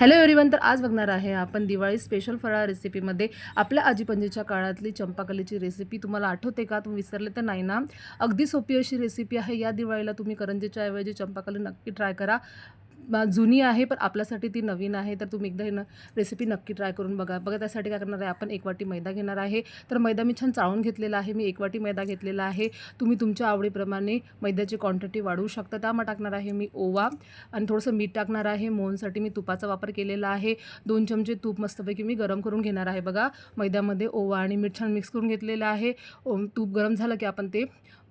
Hello everyone तर आज बघणार आहे आपण दिवाळी स्पेशल फराळ रेसिपीमध्ये आपल्या आजीपंजीच्या काळातली चंपाकलीची रेसिपी तुम्हाला आठवते का? तुम्ही विसरले तर नाही ना? अगदी सोपी अशी रेसिपी आहे. या दिवाळीला तुम्ही करंजीच्या ऐवजी चंपाकली नक्की ट्राय करा. जुनी आहे पण आपल्यासाठी ती नवीन आहे. तर तुम्ही एकदा ही न रेसिपी नक्की ट्राय करून बघा. बघा त्यासाठी काय करणार आहे आपण? एक वाटी मैदा घेणार आहे. तर मैदा मी छान चाळून घेतलेला आहे. मी एक वाटी मैदा घेतलेला आहे. तुम्ही तुमच्या आवडीप्रमाणे मैद्याची क्वांटिटी वाढवू शकता. त्यामध्ये टाकणार आहे मी ओवा आणि थोडंसं मीठ टाकणार आहे. मोहनसाठी मी तुपाचा वापर केलेला आहे. दोन चमचे तूप मस्तपैकी मी गरम करून घेणार आहे. बघा मैद्यामध्ये ओवा आणि मीठ छान मिक्स करून घेतलेलं आहे. तूप गरम झालं की आपण ते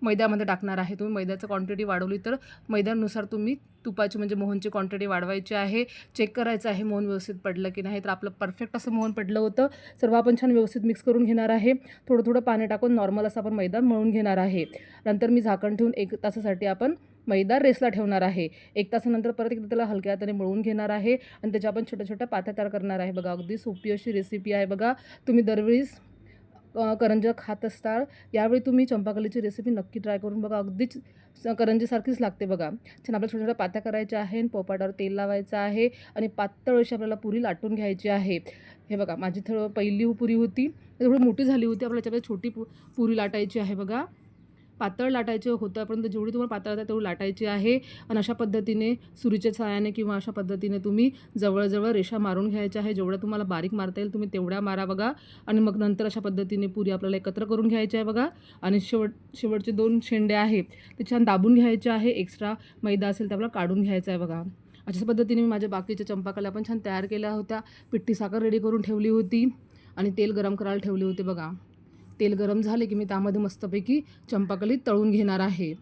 मैद्यामध्ये टाकणार आहे. तुम्ही मैद्याचं क्वांटिटी वाढवली तर मैद्यानुसार तुम्ही तुपाची म्हणजे मोहनची क्वांटिटी वाढवायची आहे. चेक करायचं आहे मोहन व्यवस्थित पडलं की नाही. तर आपलं परफेक्ट असं मोहन पडलं होतं. सर्व आपण छान व्यवस्थित मिक्स करून घेणार आहे. थोडं थोडं पाणी टाकून नॉर्मल असं आपण मैदा मळून घेणार आहे. नंतर मी झाकण ठेवून एक तासासाठी आपण मैदा रेसला ठेवणार आहे. एक तासानंतर परत एकदा त्याला हलक्या हाताने मळून घेणार आहे. आणि त्याच्या आपण छोट्या छोट्या पात्या तयार करणार आहे. बघा अगदी सोपी अशी रेसिपी आहे बघा. तुम्ही दरवेळीस करंजा खात असताल यावेळी तुम्ही चंपाकलीची रेसिपी नक्की ट्राय करून बघा. अगदीच करंजीसारखीच लागते बघा. छान आपल्या छोट्या छोट्या पात्या करायच्या आहे आणि पोपाटावर तेल लावायचं आहे आणि पातळ अशी आपल्याला पुरी लाटून घ्यायची आहे. हे बघा माझी थोडं पहिली पुरी होती. थोडी मोठी झाली होती. आपल्याला छोटी पु पुरी लाटायची आहे बघा. पातळ लाटायचे होतं. परंतु जेवढी तुम्हाला पातळ येतात तेवढी लाटायची आहे. आणि अशा पद्धतीने सुरीच्या साहाय्याने किंवा अशा पद्धतीने तुम्ही जवळजवळ रेषा मारून घ्यायच्या आहे जेवढ्या तुम्हाला बारीक मारता येईल तुम्ही तेवढ्या मारा बघा. आणि मग नंतर अशा पद्धतीने पुरी आपल्याला एकत्र करून घ्यायची आहे बघा. आणि शेवट शेवटचे दोन शेंडे आहेत ते छान दाबून घ्यायचे आहे. एक्स्ट्रा मैदा असेल तर आपल्याला काढून घ्यायचा आहे बघा. अशाच पद्धतीने मी माझ्या बाकीच्या चंपाकल्या पण छान तयार केल्या होत्या. पिठी साखर रेडी करून ठेवली होती. आणि तेल गरम करायला ठेवले होते बघा. तेल गरम झाले की मी त्यामध्ये मस्तपैकी चंपाकली तळून घेणार आहे.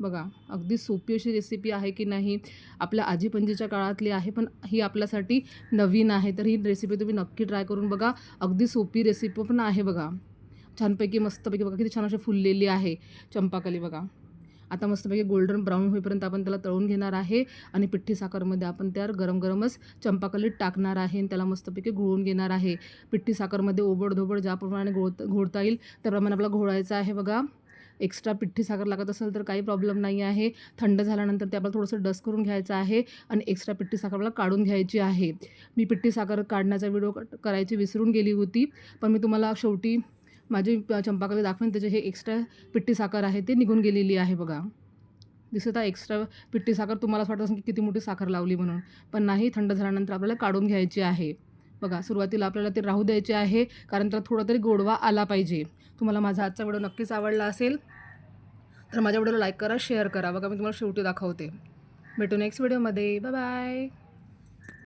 बघा अगदी सोपी अशी रेसिपी आहे की नाही आपल्या आजी पणजीच्या काळातली आहे पण ही आपल्यासाठी नवीन आहे. तर ही रेसिपी तुम्ही नक्की ट्राय करून बघा. अगदी सोपी रेसिपी पण आहे बघा. छानपैकी मस्तपैकी बघा किती छान अशी फुललेली आहे चंपाकली बघा. आता मस्तपैकी गोल्डन ब्राऊन होईपर्यंत आपण त्याला तळून घेणार आहे. आणि पिठी साखरमध्ये आपण त्यावर गरम गरमच चंपाकलीत टाकणार आहे आणि त्याला मस्तपैकी घोळून घेणार आहे. पिठी साखरमध्ये ओबड धोबड ज्याप्रमाणे घोळत घोळता येईल त्याप्रमाणे आपल्याला घोळायचं आहे बघा. एक्स्ट्रा पिठी साखर लागत असेल तर काही प्रॉब्लेम नाही आहे. थंड झाल्यानंतर ते आपल्याला थोडंसं डस्ट करून घ्यायचं आहे आणि एक्स्ट्रा पिठी साखर आपल्याला काढून घ्यायची आहे. मी पिठी साखर काढण्याचा व्हिडिओ करायची विसरून गेली होती. पण मी तुम्हाला शेवटी माझी चंपाकडे दाखवेन त्याचे हे एक्स्ट्रा पिट्टी साखर आहे ते निघून गेलेली आहे बघा. दिसत आहे एक्स्ट्रा पिट्टी साखर तुम्हाला असं वाटत असेल की किती मोठी साखर लावली म्हणून. पण नाही थंड झाल्यानंतर आपल्याला काढून घ्यायची आहे. बघा सुरुवातीला आपल्याला ते राहू द्यायचे आहे कारण त्याला थोडा तरी गोडवा आला पाहिजे. तुम्हाला माझा आजचा व्हिडिओ नक्कीच आवडला असेल तर माझ्या व्हिडिओला लाईक करा शेअर करा. बघा मी तुम्हाला शेवटी दाखवते. भेटू नेक्स्ट व्हिडिओमध्ये बाय बाय